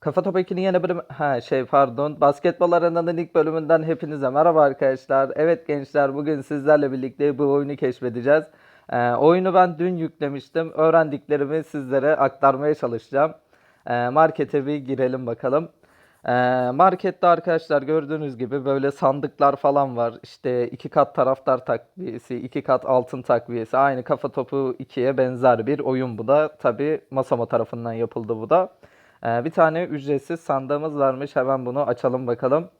Kafa Topu 2'nin yeni bölümü... Ha şey pardon. Basketbol Arena'nın ilk bölümünden hepinize merhaba arkadaşlar. Evet gençler bugün sizlerle birlikte bu oyunu keşfedeceğiz. Ee, oyunu ben dün yüklemiştim. Öğrendiklerimi sizlere aktarmaya çalışacağım. Ee, markete bir girelim bakalım. Ee, markette arkadaşlar gördüğünüz gibi böyle sandıklar falan var. İşte iki kat taraftar takviyesi, iki kat altın takviyesi. Aynı Kafa Topu 2'ye benzer bir oyun bu da. Tabii Masama tarafından yapıldı bu da. Ee, bir tane ücretsiz sandığımız varmış. Hemen bunu açalım bakalım.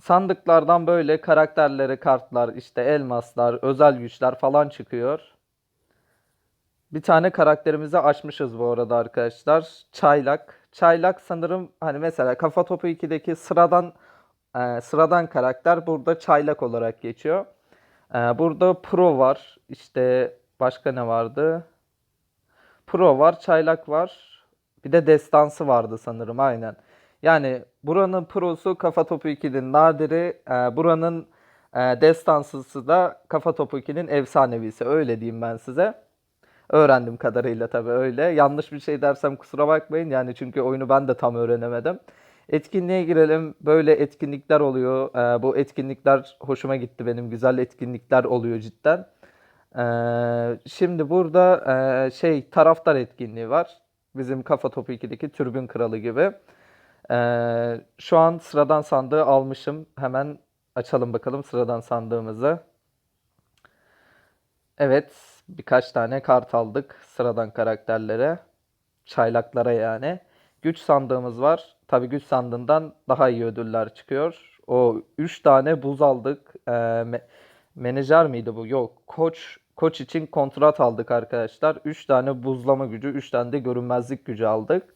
Sandıklardan böyle karakterleri, kartlar, işte elmaslar, özel güçler falan çıkıyor. Bir tane karakterimizi açmışız bu arada arkadaşlar. Çaylak. Çaylak sanırım hani mesela Kafa Topu 2'deki sıradan e, sıradan karakter burada çaylak olarak geçiyor. E, burada Pro var. İşte başka ne vardı? Pro var, çaylak var. Bir de destansı vardı sanırım aynen. Yani buranın prosu Kafa Topu 2'nin nadiri, e, buranın e, destansısı da Kafa Topu 2'nin efsanevisi. Öyle diyeyim ben size. Öğrendim kadarıyla tabii öyle. Yanlış bir şey dersem kusura bakmayın. Yani çünkü oyunu ben de tam öğrenemedim. Etkinliğe girelim. Böyle etkinlikler oluyor. Ee, bu etkinlikler hoşuma gitti benim. Güzel etkinlikler oluyor cidden. Ee, şimdi burada e, şey taraftar etkinliği var. Bizim Kafa Topu 2'deki Türbün Kralı gibi. Ee, şu an sıradan sandığı almışım. Hemen açalım bakalım sıradan sandığımızı. Evet, birkaç tane kart aldık sıradan karakterlere. Çaylaklara yani. Güç sandığımız var. Tabii güç sandığından daha iyi ödüller çıkıyor. O 3 tane buz aldık. Ee, me- menajer miydi bu? Yok. Koç koç için kontrat aldık arkadaşlar. 3 tane buzlama gücü, 3 tane de görünmezlik gücü aldık.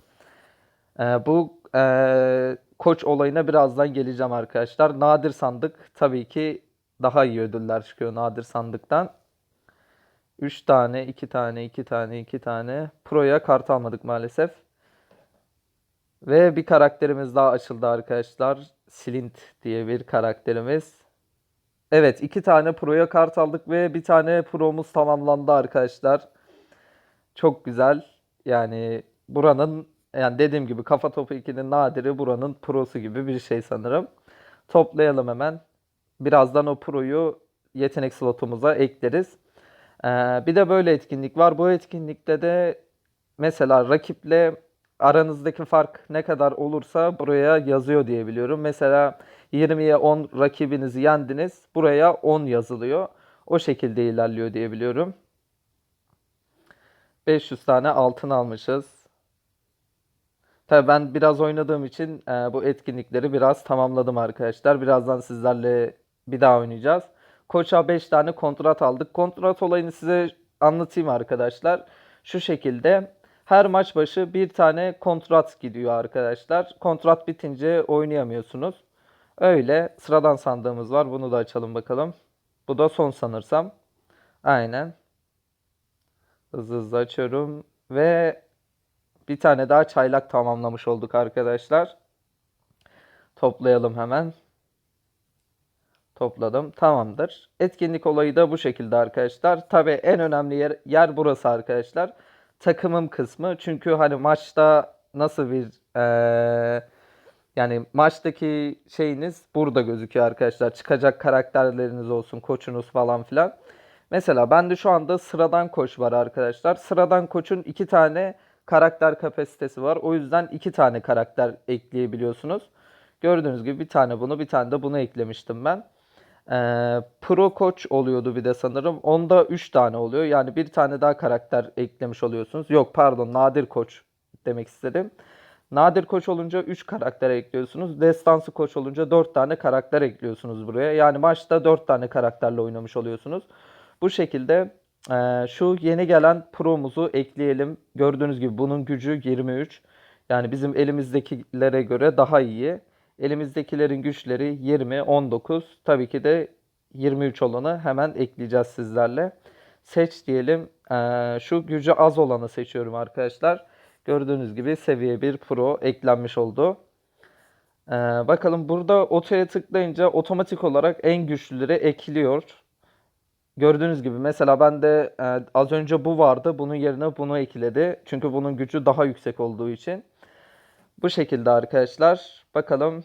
Ee, bu e, koç olayına birazdan geleceğim arkadaşlar. Nadir sandık tabii ki daha iyi ödüller çıkıyor nadir sandıktan. 3 tane, 2 tane, 2 tane, 2 tane. Pro'ya kart almadık maalesef. Ve bir karakterimiz daha açıldı arkadaşlar. Slint diye bir karakterimiz. Evet, iki tane Pro'ya kart aldık ve bir tane Pro'muz tamamlandı arkadaşlar. Çok güzel. Yani buranın yani dediğim gibi Kafa Topu 2'nin nadiri buranın Pro'su gibi bir şey sanırım. Toplayalım hemen. Birazdan o Pro'yu yetenek slotumuza ekleriz. Ee, bir de böyle etkinlik var. Bu etkinlikte de mesela rakiple aranızdaki fark ne kadar olursa buraya yazıyor diye biliyorum. Mesela 20'ye 10 rakibinizi yendiniz. Buraya 10 yazılıyor. O şekilde ilerliyor diye biliyorum. 500 tane altın almışız. Tabii ben biraz oynadığım için e, bu etkinlikleri biraz tamamladım arkadaşlar. Birazdan sizlerle bir daha oynayacağız. Koç'a 5 tane kontrat aldık. Kontrat olayını size anlatayım arkadaşlar. Şu şekilde her maç başı bir tane kontrat gidiyor arkadaşlar. Kontrat bitince oynayamıyorsunuz. Öyle sıradan sandığımız var. Bunu da açalım bakalım. Bu da son sanırsam. Aynen. Hızlı hızlı açıyorum. Ve bir tane daha çaylak tamamlamış olduk arkadaşlar. Toplayalım hemen. Topladım. Tamamdır. Etkinlik olayı da bu şekilde arkadaşlar. Tabii en önemli yer, yer burası arkadaşlar. Takımım kısmı. Çünkü hani maçta nasıl bir eee, yani maçtaki şeyiniz burada gözüküyor arkadaşlar. Çıkacak karakterleriniz olsun, koçunuz falan filan. Mesela bende şu anda sıradan koç var arkadaşlar. Sıradan koçun iki tane karakter kapasitesi var. O yüzden iki tane karakter ekleyebiliyorsunuz. Gördüğünüz gibi bir tane bunu, bir tane de bunu eklemiştim ben. Ee, Pro Koç oluyordu bir de sanırım. Onda 3 tane oluyor. Yani bir tane daha karakter eklemiş oluyorsunuz. Yok pardon Nadir Koç demek istedim. Nadir Koç olunca 3 karakter ekliyorsunuz. Destansı Koç olunca 4 tane karakter ekliyorsunuz buraya. Yani maçta 4 tane karakterle oynamış oluyorsunuz. Bu şekilde e, şu yeni gelen Pro'muzu ekleyelim. Gördüğünüz gibi bunun gücü 23. Yani bizim elimizdekilere göre daha iyi. Elimizdekilerin güçleri 20, 19. Tabii ki de 23 olanı hemen ekleyeceğiz sizlerle. Seç diyelim. Ee, şu gücü az olanı seçiyorum arkadaşlar. Gördüğünüz gibi seviye 1 Pro eklenmiş oldu. Ee, bakalım burada otoya tıklayınca otomatik olarak en güçlüleri ekliyor. Gördüğünüz gibi mesela bende e, az önce bu vardı. Bunun yerine bunu ekledi. Çünkü bunun gücü daha yüksek olduğu için. Bu şekilde arkadaşlar. Bakalım.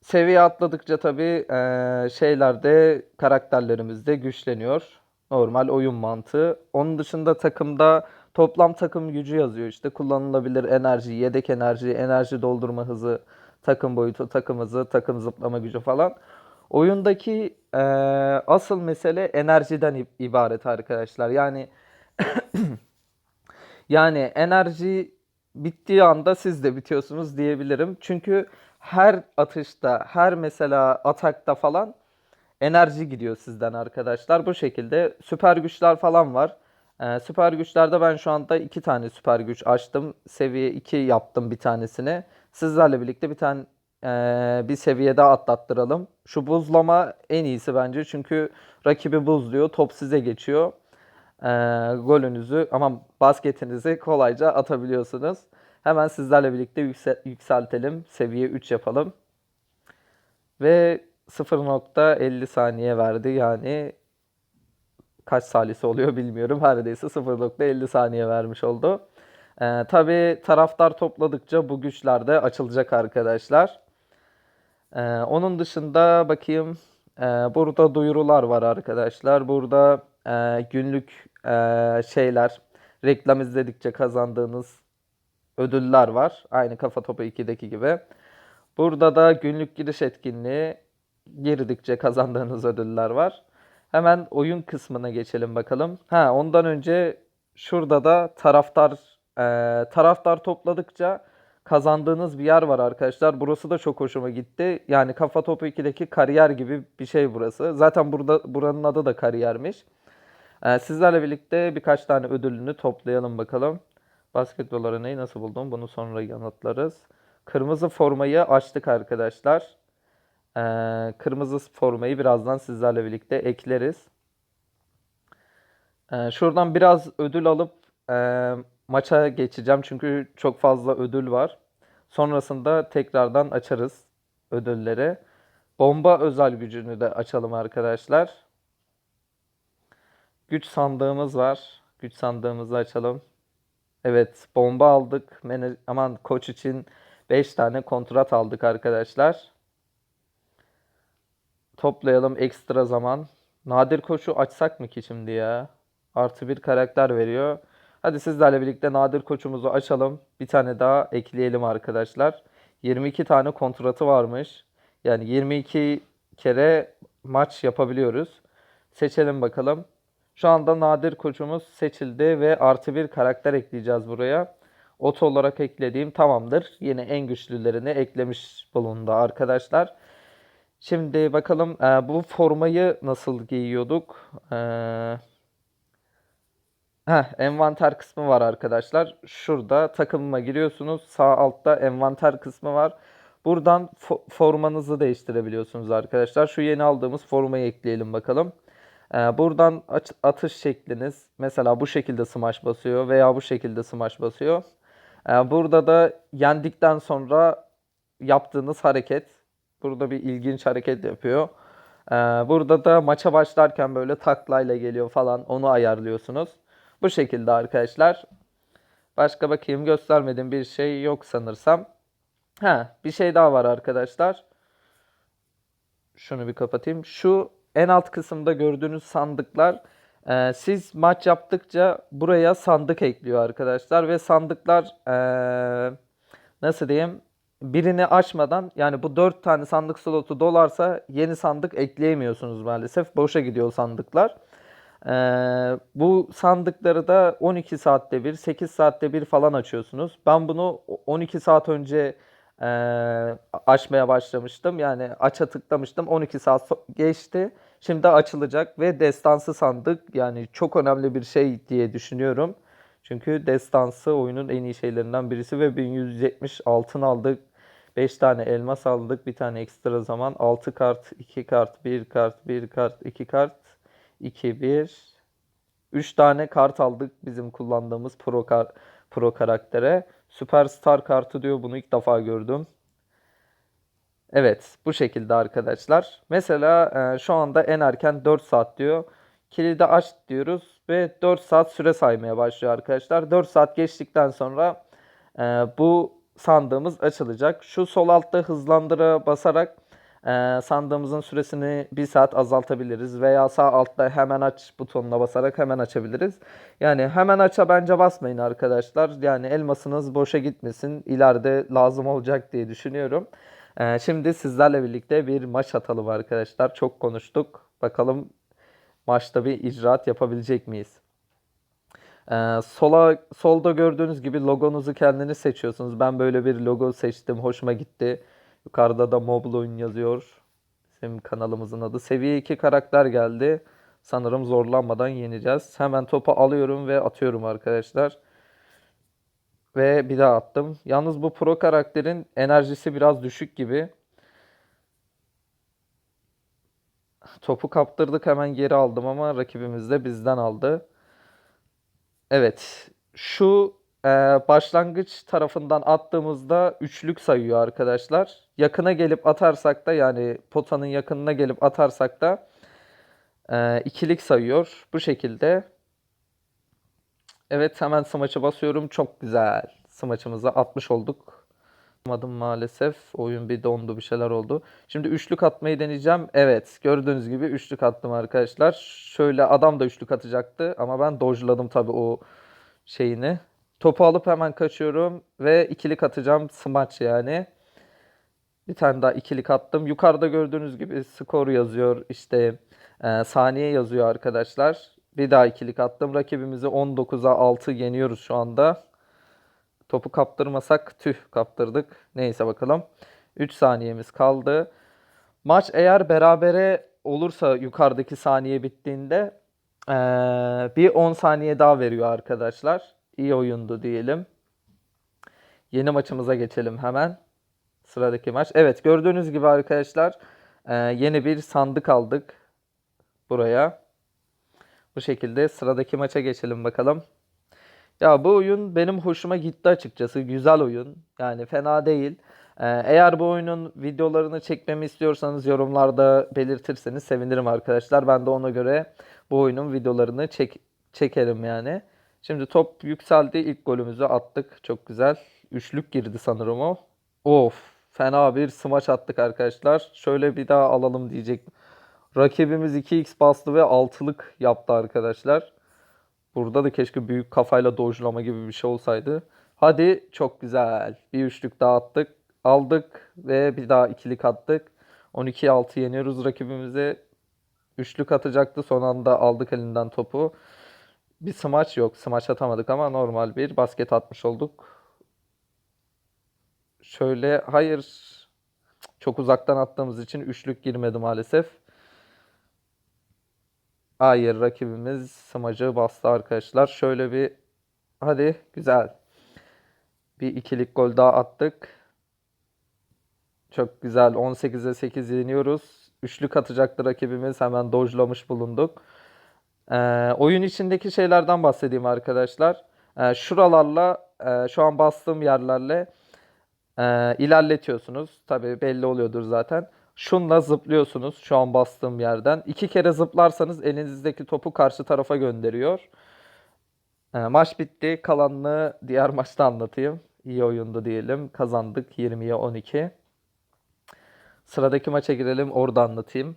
Seviye atladıkça tabii eee şeyler de karakterlerimiz de güçleniyor. Normal oyun mantığı. Onun dışında takımda toplam takım gücü yazıyor. İşte kullanılabilir enerji, yedek enerji, enerji doldurma hızı, takım boyutu, takım hızı, takım zıplama gücü falan. Oyundaki eee, asıl mesele enerjiden ib- ibaret arkadaşlar. Yani yani enerji bittiği anda siz de bitiyorsunuz diyebilirim. Çünkü her atışta, her mesela atakta falan enerji gidiyor sizden arkadaşlar. Bu şekilde süper güçler falan var. Ee, süper güçlerde ben şu anda iki tane süper güç açtım. Seviye 2 yaptım bir tanesini. Sizlerle birlikte bir tane eee, bir seviye daha atlattıralım. Şu buzlama en iyisi bence. Çünkü rakibi buzluyor. Top size geçiyor. Ee, golünüzü ama basketinizi kolayca atabiliyorsunuz. Hemen sizlerle birlikte yükse- yükseltelim. Seviye 3 yapalım. Ve 0.50 saniye verdi. Yani kaç salisi oluyor bilmiyorum. Neredeyse 0.50 saniye vermiş oldu. Ee, tabii taraftar topladıkça bu güçler de açılacak arkadaşlar. Ee, onun dışında bakayım. Ee, burada duyurular var arkadaşlar. Burada e, günlük e, şeyler, reklam izledikçe kazandığınız ödüller var. Aynı Kafa Topu 2'deki gibi. Burada da günlük giriş etkinliği girdikçe kazandığınız ödüller var. Hemen oyun kısmına geçelim bakalım. Ha, ondan önce şurada da taraftar e, taraftar topladıkça kazandığınız bir yer var arkadaşlar. Burası da çok hoşuma gitti. Yani Kafa Topu 2'deki kariyer gibi bir şey burası. Zaten burada buranın adı da kariyermiş. E, sizlerle birlikte birkaç tane ödülünü toplayalım bakalım. Basketbol arenayı nasıl buldum? Bunu sonra yanıtlarız. Kırmızı formayı açtık arkadaşlar. Ee, kırmızı formayı birazdan sizlerle birlikte ekleriz. Ee, şuradan biraz ödül alıp e, maça geçeceğim. Çünkü çok fazla ödül var. Sonrasında tekrardan açarız ödülleri. Bomba özel gücünü de açalım arkadaşlar. Güç sandığımız var. Güç sandığımızı açalım. Evet, bomba aldık. Aman koç için 5 tane kontrat aldık arkadaşlar. Toplayalım ekstra zaman. Nadir koçu açsak mı ki şimdi ya? Artı bir karakter veriyor. Hadi sizlerle birlikte nadir koçumuzu açalım. Bir tane daha ekleyelim arkadaşlar. 22 tane kontratı varmış. Yani 22 kere maç yapabiliyoruz. Seçelim bakalım. Şu anda nadir koçumuz seçildi ve artı bir karakter ekleyeceğiz buraya. Oto olarak eklediğim tamamdır. Yine en güçlülerini eklemiş bulundu arkadaşlar. Şimdi bakalım e, bu formayı nasıl giyiyorduk? E, heh, envanter kısmı var arkadaşlar. Şurada takımıma giriyorsunuz. Sağ altta envanter kısmı var. Buradan fo- formanızı değiştirebiliyorsunuz arkadaşlar. Şu yeni aldığımız formayı ekleyelim bakalım. Ee, buradan atış şekliniz mesela bu şekilde smaç basıyor veya bu şekilde smaç basıyor. Ee, burada da yendikten sonra yaptığınız hareket. Burada bir ilginç hareket yapıyor. Ee, burada da maça başlarken böyle taklayla geliyor falan onu ayarlıyorsunuz. Bu şekilde arkadaşlar. Başka bakayım göstermediğim bir şey yok sanırsam. Ha, bir şey daha var arkadaşlar. Şunu bir kapatayım. Şu en alt kısımda gördüğünüz sandıklar e, siz maç yaptıkça buraya sandık ekliyor arkadaşlar ve sandıklar e, nasıl diyeyim birini açmadan yani bu 4 tane sandık slotu dolarsa yeni sandık ekleyemiyorsunuz maalesef. Boşa gidiyor sandıklar. E, bu sandıkları da 12 saatte bir 8 saatte bir falan açıyorsunuz. Ben bunu 12 saat önce e, açmaya başlamıştım. Yani aça tıklamıştım. 12 saat geçti. Şimdi açılacak ve destansı sandık yani çok önemli bir şey diye düşünüyorum. Çünkü destansı oyunun en iyi şeylerinden birisi ve 1170 altın aldık. 5 tane elmas aldık. Bir tane ekstra zaman. 6 kart, 2 kart, 1 kart, 1 kart, 2 kart, 2, 1. 3 tane kart aldık bizim kullandığımız pro, kar- pro karaktere. Süperstar kartı diyor. Bunu ilk defa gördüm. Evet, bu şekilde arkadaşlar. Mesela e, şu anda en erken 4 saat diyor. Kilidi aç diyoruz ve 4 saat süre saymaya başlıyor arkadaşlar. 4 saat geçtikten sonra e, bu sandığımız açılacak. Şu sol altta hızlandıra basarak e, sandığımızın süresini bir saat azaltabiliriz veya sağ altta hemen aç butonuna basarak hemen açabiliriz. Yani hemen aça bence basmayın arkadaşlar. Yani elmasınız boşa gitmesin. İleride lazım olacak diye düşünüyorum. E, şimdi sizlerle birlikte bir maç atalım arkadaşlar. Çok konuştuk. Bakalım maçta bir icraat yapabilecek miyiz? Ee, sola solda gördüğünüz gibi logonuzu kendiniz seçiyorsunuz. Ben böyle bir logo seçtim. Hoşuma gitti. Yukarıda da Mobile yazıyor. Bizim kanalımızın adı. Seviye 2 karakter geldi. Sanırım zorlanmadan yeneceğiz. Hemen topu alıyorum ve atıyorum arkadaşlar. Ve bir daha attım. Yalnız bu pro karakterin enerjisi biraz düşük gibi. Topu kaptırdık hemen geri aldım ama rakibimiz de bizden aldı. Evet. Şu e, başlangıç tarafından attığımızda üçlük sayıyor arkadaşlar. Yakına gelip atarsak da yani potanın yakınına gelip atarsak da e, ikilik sayıyor. Bu şekilde. Evet hemen smaç'a basıyorum. Çok güzel. Smaç'ımıza atmış olduk. Atmadım maalesef. Oyun bir dondu bir şeyler oldu. Şimdi üçlük atmayı deneyeceğim. Evet gördüğünüz gibi üçlük attım arkadaşlar. Şöyle adam da üçlük atacaktı ama ben dojladım tabii o şeyini. Topu alıp hemen kaçıyorum ve ikilik atacağım. Smaç yani. Bir tane daha ikilik attım. Yukarıda gördüğünüz gibi skor yazıyor. İşte e, saniye yazıyor arkadaşlar. Bir daha ikilik attım. Rakibimizi 19'a 6 yeniyoruz şu anda. Topu kaptırmasak tüh kaptırdık. Neyse bakalım. 3 saniyemiz kaldı. Maç eğer berabere olursa yukarıdaki saniye bittiğinde eee, bir 10 saniye daha veriyor arkadaşlar. İyi oyundu diyelim. Yeni maçımıza geçelim hemen. Sıradaki maç. Evet gördüğünüz gibi arkadaşlar eee, yeni bir sandık aldık buraya. Bu şekilde sıradaki maça geçelim bakalım. Ya bu oyun benim hoşuma gitti açıkçası. Güzel oyun. Yani fena değil. Ee, eğer bu oyunun videolarını çekmemi istiyorsanız yorumlarda belirtirseniz sevinirim arkadaşlar. Ben de ona göre bu oyunun videolarını çek çekerim yani. Şimdi top yükseldi. İlk golümüzü attık. Çok güzel. Üçlük girdi sanırım o. Of. Fena bir smaç attık arkadaşlar. Şöyle bir daha alalım diyecek. Rakibimiz 2x bastı ve altılık yaptı arkadaşlar. Burada da keşke büyük kafayla dojlama gibi bir şey olsaydı. Hadi çok güzel. Bir üçlük daha attık. Aldık ve bir daha ikilik attık. 12'ye 6 yeniyoruz rakibimize. Üçlük atacaktı. Son anda aldık elinden topu. Bir smaç yok. Smaç atamadık ama normal bir basket atmış olduk. Şöyle hayır. Çok uzaktan attığımız için üçlük girmedi maalesef. Hayır rakibimiz smacı bastı arkadaşlar. Şöyle bir hadi güzel. Bir ikilik gol daha attık. Çok güzel. 18'e 8 yeniyoruz. Üçlük atacaktı rakibimiz. Hemen dojlamış bulunduk. Ee, oyun içindeki şeylerden bahsedeyim arkadaşlar. Ee, şuralarla e, şu an bastığım yerlerle e, ilerletiyorsunuz. Tabii belli oluyordur zaten. Şunla zıplıyorsunuz şu an bastığım yerden. İki kere zıplarsanız elinizdeki topu karşı tarafa gönderiyor. Ee, maç bitti. Kalanını diğer maçta anlatayım. İyi oyundu diyelim. Kazandık 20'ye 12. Sıradaki maça girelim. Orada anlatayım.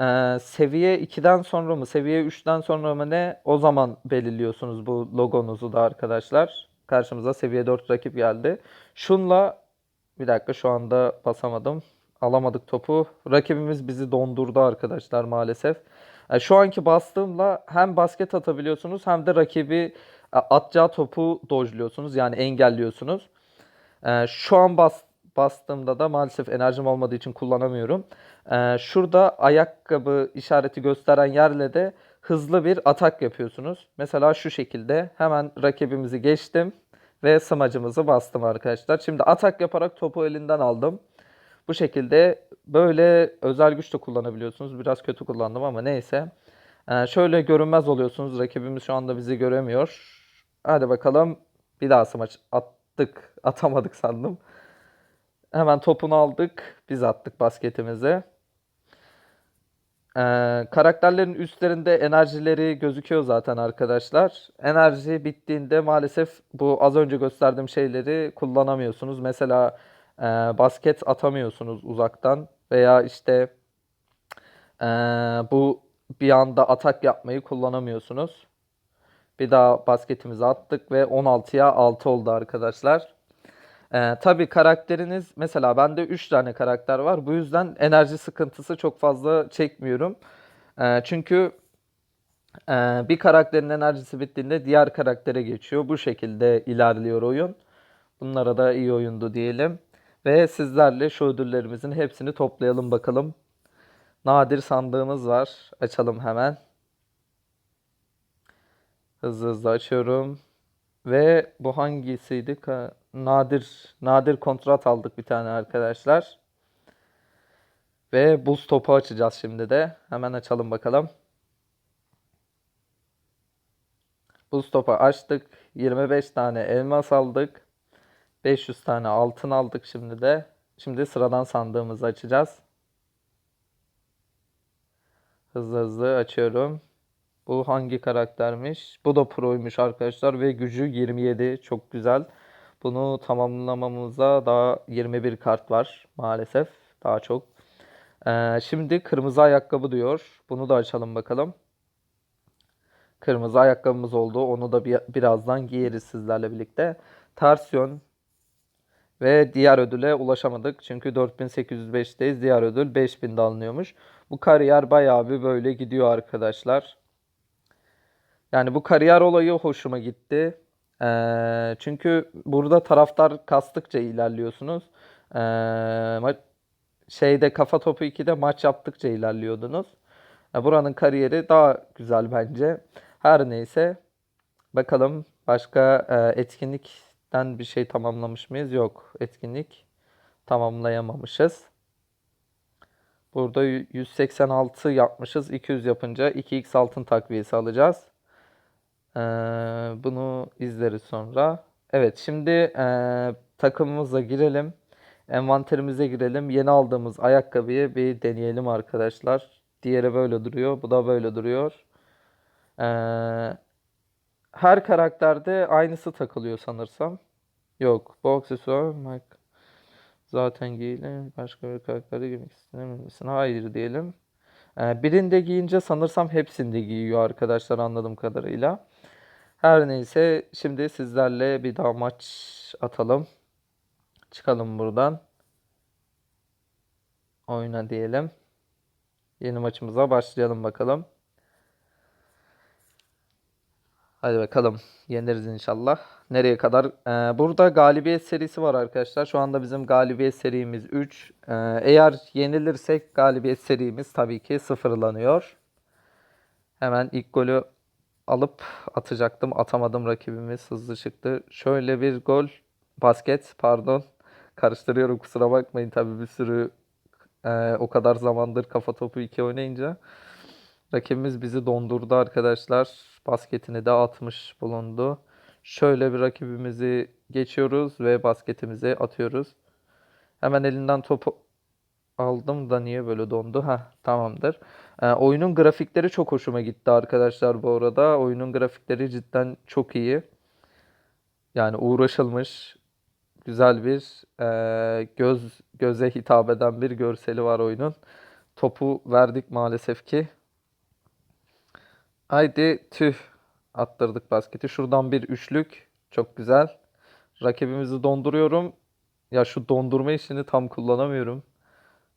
Ee, seviye 2'den sonra mı, seviye 3'ten sonra mı ne? O zaman belirliyorsunuz bu logonuzu da arkadaşlar. Karşımıza seviye 4 rakip geldi. Şunla bir dakika şu anda basamadım. Alamadık topu. Rakibimiz bizi dondurdu arkadaşlar maalesef. E, şu anki bastığımla hem basket atabiliyorsunuz hem de rakibi e, atacağı topu dojluyorsunuz. Yani engelliyorsunuz. E, şu an bas, bastığımda da maalesef enerjim olmadığı için kullanamıyorum. Şurada ayakkabı işareti gösteren yerle de hızlı bir atak yapıyorsunuz. Mesela şu şekilde hemen rakibimizi geçtim ve smacımızı bastım arkadaşlar. Şimdi atak yaparak topu elinden aldım. Bu şekilde böyle özel güç de kullanabiliyorsunuz. Biraz kötü kullandım ama neyse. Ee, şöyle görünmez oluyorsunuz. Rakibimiz şu anda bizi göremiyor. Hadi bakalım. Bir daha smaç attık. Atamadık sandım. Hemen topunu aldık. Biz attık basketimizi. Ee, karakterlerin üstlerinde enerjileri gözüküyor zaten arkadaşlar. Enerji bittiğinde maalesef bu az önce gösterdiğim şeyleri kullanamıyorsunuz. Mesela e, basket atamıyorsunuz uzaktan veya işte e, bu bir anda atak yapmayı kullanamıyorsunuz. Bir daha basketimizi attık ve 16'ya 6 oldu arkadaşlar. Ee, tabii karakteriniz mesela bende 3 tane karakter var. Bu yüzden enerji sıkıntısı çok fazla çekmiyorum. Ee, çünkü e, bir karakterin enerjisi bittiğinde diğer karaktere geçiyor. Bu şekilde ilerliyor oyun. Bunlara da iyi oyundu diyelim. Ve sizlerle şu ödüllerimizin hepsini toplayalım bakalım. Nadir sandığımız var. Açalım hemen. Hızlı hızlı açıyorum. Ve bu hangisiydi? Ka- Nadir nadir kontrat aldık bir tane arkadaşlar. Ve buz topu açacağız şimdi de. Hemen açalım bakalım. Buz topu açtık. 25 tane elmas aldık. 500 tane altın aldık şimdi de. Şimdi sıradan sandığımızı açacağız. Hızlı hızlı açıyorum. Bu hangi karaktermiş? Bu da proymuş arkadaşlar ve gücü 27. Çok güzel. Bunu tamamlamamıza daha 21 kart var maalesef. Daha çok. Ee, şimdi kırmızı ayakkabı diyor. Bunu da açalım bakalım. Kırmızı ayakkabımız oldu. Onu da bir, birazdan giyeriz sizlerle birlikte. Ters yön ve diğer ödüle ulaşamadık. Çünkü 4805'teyiz. Diğer ödül 5000'de alınıyormuş. Bu kariyer bayağı bir böyle gidiyor arkadaşlar. Yani bu kariyer olayı hoşuma gitti. Ee, çünkü burada taraftar kastıkça ilerliyorsunuz. Ee, ma- şeyde Kafa Topu 2'de maç yaptıkça ilerliyordunuz. Ya buranın kariyeri daha güzel bence. Her neyse bakalım başka e, etkinlikten bir şey tamamlamış mıyız? Yok. Etkinlik tamamlayamamışız. Burada 186 yapmışız. 200 yapınca 2x altın takviyesi alacağız. Ee, bunu izleriz sonra. Evet, şimdi e, takımımıza girelim. Envanterimize girelim. Yeni aldığımız ayakkabıyı bir deneyelim arkadaşlar. Diğeri böyle duruyor. Bu da böyle duruyor. Ee, her karakterde aynısı takılıyor sanırsam. Yok. Bu aksesuar Mike. Zaten giyelim. Başka bir karakterde giymek ister misin? Hayır diyelim. Ee, birinde giyince sanırsam hepsinde giyiyor arkadaşlar anladığım kadarıyla. Her neyse şimdi sizlerle bir daha maç atalım. Çıkalım buradan. Oyna diyelim. Yeni maçımıza başlayalım bakalım. Hadi bakalım. Yeneriz inşallah. Nereye kadar? Ee, burada galibiyet serisi var arkadaşlar. Şu anda bizim galibiyet serimiz 3. Ee, eğer yenilirsek galibiyet serimiz tabii ki sıfırlanıyor. Hemen ilk golü alıp atacaktım. Atamadım rakibimiz hızlı çıktı. Şöyle bir gol. Basket pardon. Karıştırıyorum kusura bakmayın tabii bir sürü e, o kadar zamandır kafa topu 2 oynayınca. Rakibimiz bizi dondurdu arkadaşlar. Basketini de atmış bulundu. Şöyle bir rakibimizi geçiyoruz ve basketimizi atıyoruz. Hemen elinden topu aldım da niye böyle dondu? Ha tamamdır. Ee, oyunun grafikleri çok hoşuma gitti arkadaşlar bu arada. Oyunun grafikleri cidden çok iyi. Yani uğraşılmış güzel bir e, göz göze hitap eden bir görseli var oyunun. Topu verdik maalesef ki. Haydi tüh attırdık basketi. Şuradan bir üçlük. Çok güzel. Rakibimizi donduruyorum. Ya şu dondurma işini tam kullanamıyorum.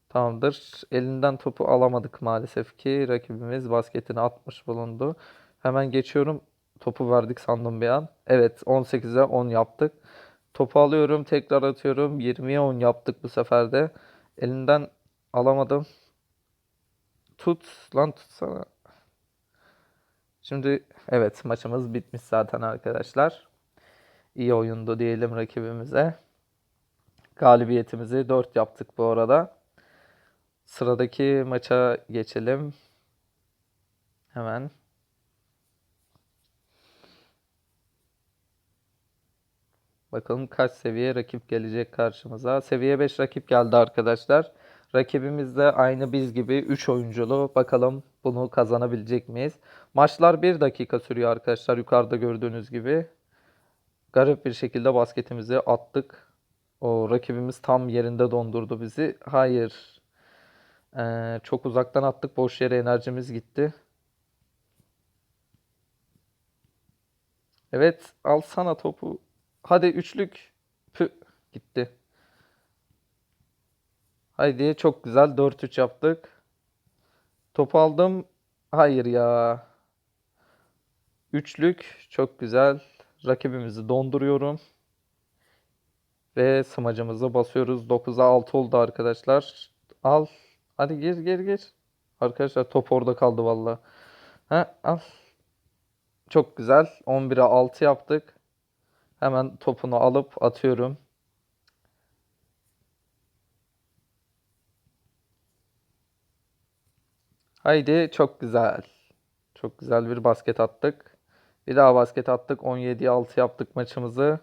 Tamamdır. Elinden topu alamadık maalesef ki. Rakibimiz basketini atmış bulundu. Hemen geçiyorum. Topu verdik sandım bir an. Evet 18'e 10 yaptık. Topu alıyorum. Tekrar atıyorum. 20'ye 10 yaptık bu sefer de. Elinden alamadım. Tut lan tutsana. Şimdi evet maçımız bitmiş zaten arkadaşlar. İyi oyundu diyelim rakibimize. Galibiyetimizi 4 yaptık bu arada. Sıradaki maça geçelim. Hemen. Bakalım kaç seviye rakip gelecek karşımıza. Seviye 5 rakip geldi arkadaşlar. Rakibimiz de aynı biz gibi 3 oyunculu. Bakalım bunu kazanabilecek miyiz? Maçlar 1 dakika sürüyor arkadaşlar. Yukarıda gördüğünüz gibi. Garip bir şekilde basketimizi attık. O rakibimiz tam yerinde dondurdu bizi. Hayır. Ee, çok uzaktan attık. Boş yere enerjimiz gitti. Evet, alsana topu. Hadi üçlük. Pü, gitti. Haydi çok güzel 4-3 yaptık. Topu aldım. Hayır ya. Üçlük çok güzel. Rakibimizi donduruyorum. Ve smacımızı basıyoruz. 9'a 6 oldu arkadaşlar. Al. Hadi gir gir gir. Arkadaşlar top orada kaldı valla. Ha al. Çok güzel. 11'e 6 yaptık. Hemen topunu alıp atıyorum. Haydi çok güzel. Çok güzel bir basket attık. Bir daha basket attık. 17'ye 6 yaptık maçımızı.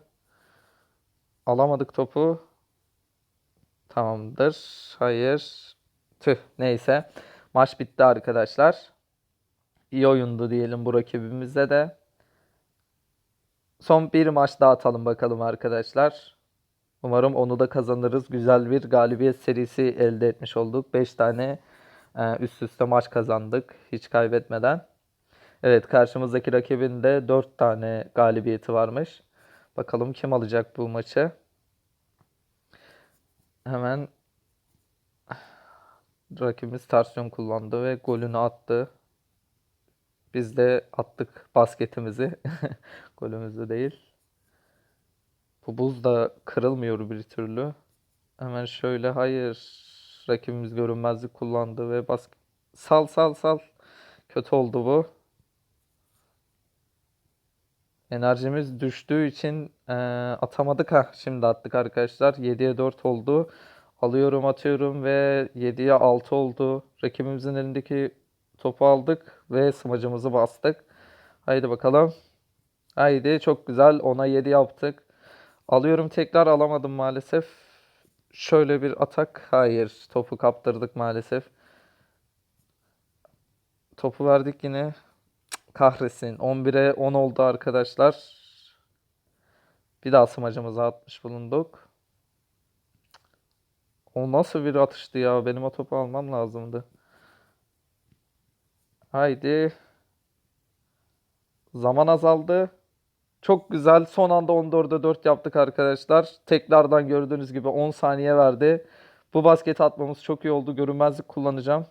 Alamadık topu. Tamamdır. Hayır. Tüh. Neyse. Maç bitti arkadaşlar. İyi oyundu diyelim bu rakibimize de. Son bir maç daha atalım bakalım arkadaşlar. Umarım onu da kazanırız. Güzel bir galibiyet serisi elde etmiş olduk. 5 tane e, üst üste maç kazandık hiç kaybetmeden. Evet karşımızdaki rakibin de 4 tane galibiyeti varmış. Bakalım kim alacak bu maçı. Hemen rakibimiz ters kullandı ve golünü attı. Biz de attık basketimizi. Golümüzü değil. Bu buz da kırılmıyor bir türlü. Hemen şöyle hayır. Rakibimiz görünmezlik kullandı ve bas sal sal sal. Kötü oldu bu. Enerjimiz düştüğü için eee, atamadık ha. Şimdi attık arkadaşlar. 7'ye 4 oldu. Alıyorum atıyorum ve 7'ye 6 oldu. Rakibimizin elindeki topu aldık ve smacımızı bastık. Haydi bakalım. Haydi çok güzel. 10'a 7 yaptık. Alıyorum tekrar alamadım maalesef. Şöyle bir atak. Hayır. Topu kaptırdık maalesef. Topu verdik yine. Kahretsin. 11'e 10 oldu arkadaşlar. Bir daha smacımıza atmış bulunduk. O nasıl bir atıştı ya? Benim o topu almam lazımdı. Haydi. Zaman azaldı. Çok güzel. Son anda 14'e 4 yaptık arkadaşlar. Tekrardan gördüğünüz gibi 10 saniye verdi. Bu basketi atmamız çok iyi oldu. Görünmezlik kullanacağım.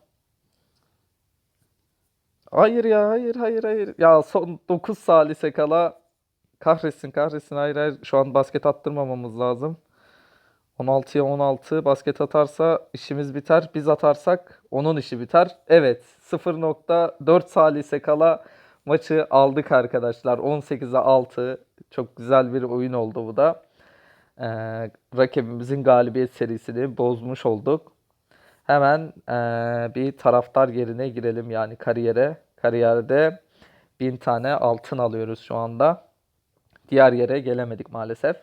Hayır ya hayır hayır hayır. Ya son 9 salise kala kahretsin kahretsin hayır hayır. Şu an basket attırmamamız lazım. 16'ya 16 basket atarsa işimiz biter. Biz atarsak onun işi biter. Evet 0.4 salise kala maçı aldık arkadaşlar. 18'e 6. Çok güzel bir oyun oldu bu da. Ee, rakibimizin galibiyet serisini bozmuş olduk. Hemen ee, bir taraftar yerine girelim yani kariyere. Kariyerde 1000 tane altın alıyoruz şu anda. Diğer yere gelemedik maalesef.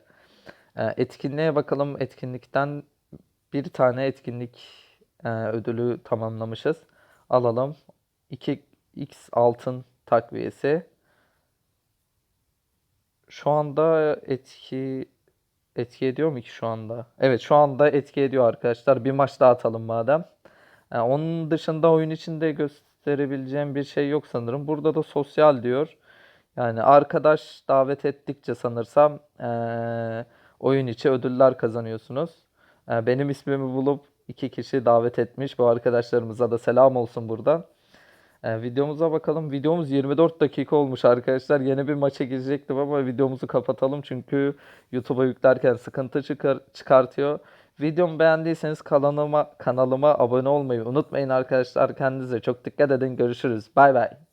Ee, etkinliğe bakalım. Etkinlikten bir tane etkinlik e, ödülü tamamlamışız. Alalım. 2x altın takviyesi. Şu anda etki etki ediyor mu ki şu anda? Evet şu anda etki ediyor arkadaşlar. Bir maç daha atalım madem. Ee, onun dışında oyun içinde gösterebileceğim bir şey yok sanırım. Burada da sosyal diyor. Yani arkadaş davet ettikçe sanırsam eee, oyun içi ödüller kazanıyorsunuz. Eee, benim ismimi bulup iki kişi davet etmiş. Bu arkadaşlarımıza da selam olsun buradan. Eee, videomuza bakalım. Videomuz 24 dakika olmuş arkadaşlar. Yeni bir maça girecektim ama videomuzu kapatalım çünkü YouTube'a yüklerken sıkıntı çıkar, çıkartıyor. Videomu beğendiyseniz kanalıma kanalıma abone olmayı unutmayın arkadaşlar. Kendinize çok dikkat edin. Görüşürüz. Bay bay.